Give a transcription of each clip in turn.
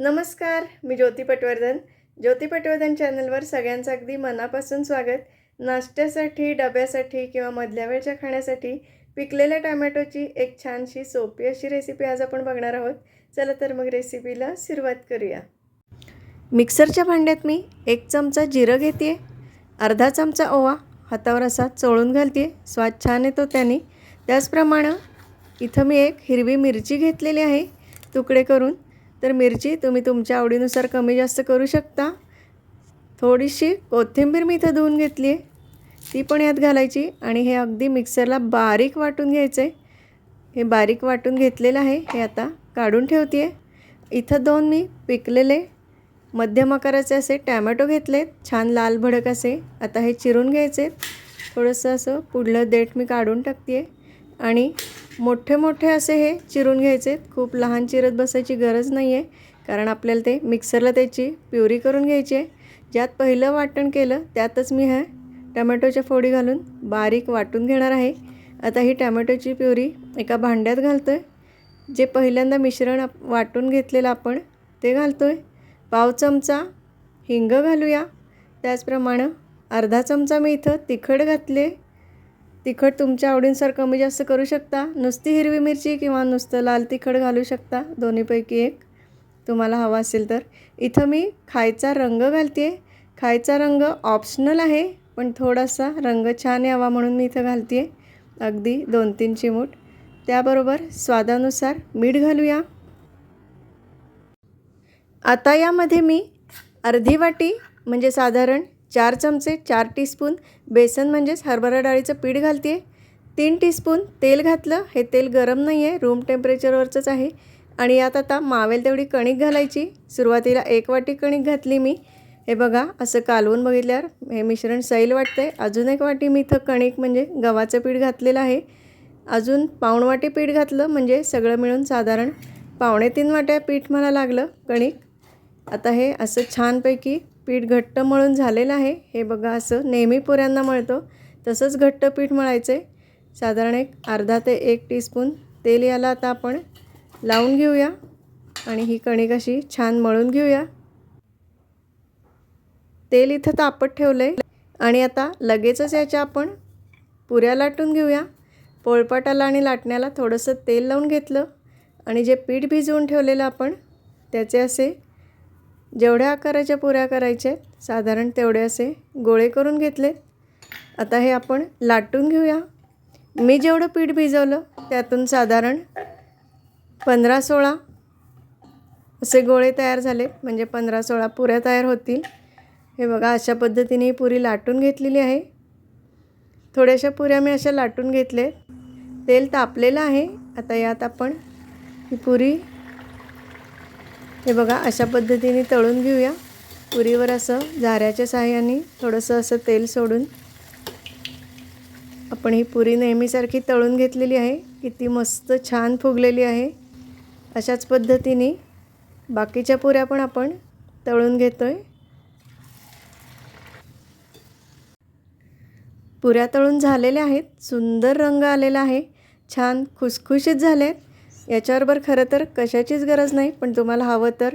नमस्कार मी ज्योती पटवर्धन. ज्योती पटवर्धन चॅनलवर सगळ्यांचं अगदी मनापासून स्वागत. नाश्त्यासाठी डब्यासाठी किंवा मधल्या वेळच्या खाण्यासाठी पिकलेल्या टमॅटोची एक छानशी सोपी अशी रेसिपी आज आपण बघणार आहोत. चला तर मग रेसिपीला सुरुवात करूया. मिक्सरच्या भांड्यात मी एक चमचा जिरं घेते अर्धा चमचा ओवा हातावर असा चोळून घालते स्वाद छान येतो त्याने. त्याचप्रमाणे इथं मी एक हिरवी मिरची घेतलेली आहे. तुकडे करून तर मिरची तुम्ही तुमच्या आवडीनुसार कमी जास्त करू शकता. थोडीशी कोथिंबीर मी इथं धुवून घेतली आहे. ती पण यात घालायची आणि हे अगदी मिक्सरला बारीक वाटून घ्यायचं आहे हे बारीक वाटून घेतलेलं आहे. हे आता काढून ठेवते आहे इथं दोन मी पिकलेले मध्यम आकाराचे असे टॅमॅटो घेतले छान लाल भडक असे. आता हे चिरून घ्यायचे थोडंसं असं पुढलं देठ मी काढून टाकते आहे आणि मोठे मोठे असे हे चिरून घ्यायचे. खूप लहान चिरत बसायची गरज नाही आहे कारण आपल्याला ते मिक्सरला त्याची प्युरी करून घ्यायची आहे. ज्यात पहिलं वाटण केलं त्यातच मी ह्या टमॅटोच्या फोडी घालून बारीक वाटून घेणार आहे. आता ही टमॅटोची प्युरी एका भांड्यात घालतो आहे जे पहिल्यांदा मिश्रण आप वाटून घेतलेलं आपण ते घालतो आहे पाव चमचा हिंग घालूया. त्याचप्रमाणे अर्धा चमचा मी इथं तिखट घातले. तिखट तुमच्या आवडीनुसार कमी जास्त करू शकता? नुसती हिरवी मिरची किंवा नुसतं लाल तिखट घालू शकता? दोन्हीपैकी एक. तुम्हाला हवा असेल तर. इथं मी खायचा रंग घालते आहे खायचा रंग ऑप्शनल आहे पण थोडासा रंग छान यावा म्हणून मी इथं घालते आहे अगदी दोन तीन चिमूट. त्याबरोबर स्वादानुसार मीठ घालूया. आता यामध्ये मी अर्धी वाटी म्हणजे साधारण चार चमचे चार टीस्पून बेसन म्हणजेच हरभरा डाळीचं पीठ घालते आहे तीन टीस्पून तेल घातलं. हे तेल गरम नाही आहे रूम टेम्परेचरवरचंच आहे. आणि यात आता मावेल तेवढी कणिक घालायची. सुरुवातीला एक वाटी कणिक घातली मी. हे बघा असं कालवून बघितल्यावर हे मिश्रण सैल वाटतं आहे अजून एक वाटी मी इथं कणिक म्हणजे गव्हाचं पीठ घातलेलं आहे. अजून पाऊण वाटी पीठ घातलं म्हणजे सगळं मिळून साधारण पावणे तीन वाट्या पीठ मला लागलं कणिक. आता हे असं छानपैकी पीठ घट्ट मळून झालेलं आहे. हे बघा असं नेहमी पुऱ्यांना मळतो. तसंच घट्ट पीठ मळायचं आहे साधारण एक अर्धा ते एक टीस्पून तेल याला आता आपण लावून घेऊया. आणि ही कणिक अशी छान मळून घेऊया. तेल इथं तापत ठेवलं आहे आणि आता लगेचच याच्या आपण पुऱ्या लाटून घेऊया. पोळपाटाला आणि लाटण्याला थोडंसं तेल लावून घेतलं. आणि जे पीठ भिजवून ठेवलेलं आपण त्याचे असे जेवढ्या आकाराच्या पुऱ्या करायच्या आहेत साधारण तेवढे असे गोळे करून घेतले. आता हे आपण लाटून घेऊया. मी जेवढं पीठ भिजवलं त्यातून साधारण पंधरा सोळा असे गोळे तयार झाले. म्हणजे पंधरा सोळा पुऱ्या तयार होतील. हे बघा अशा पद्धतीने ही पुरी लाटून घेतलेली आहे. थोड्याशा पुऱ्या मी अशा लाटून घेतले तेल तापलेलं आहे. आता यात आपण ही पुरी हे बघा अशा पद्धतीने तळून घेऊया. पुरीवर असं झाऱ्याच्या साह्याने थोडंसं असं तेल सोडून. आपण ही पुरी नेहमीसारखी तळून घेतलेली आहे. किती मस्त छान फुगलेली आहे. अशाच पद्धतीने बाकीच्या पुऱ्या पण आपण तळून घेतो आहे पुऱ्या तळून झालेल्या आहेत. सुंदर रंग आलेला आहे. छान खुसखुशीत झाले आहेत याच्याबरोबर खरं तर कशाचीच गरज नाही पण तुम्हाला हवं तर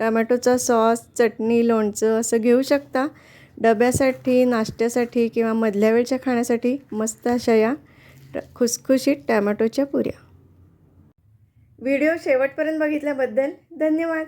टमॅटोचा सॉस चटणी लोणचं असं घेऊ शकता. डब्यासाठी नाश्त्यासाठी किंवा मधल्या वेळच्या खाण्यासाठी मस्त अशा या ट खुसखुशीत टॅमॅटोच्या पुऱ्या. व्हिडिओ शेवटपर्यंत बघितल्याबद्दल धन्यवाद.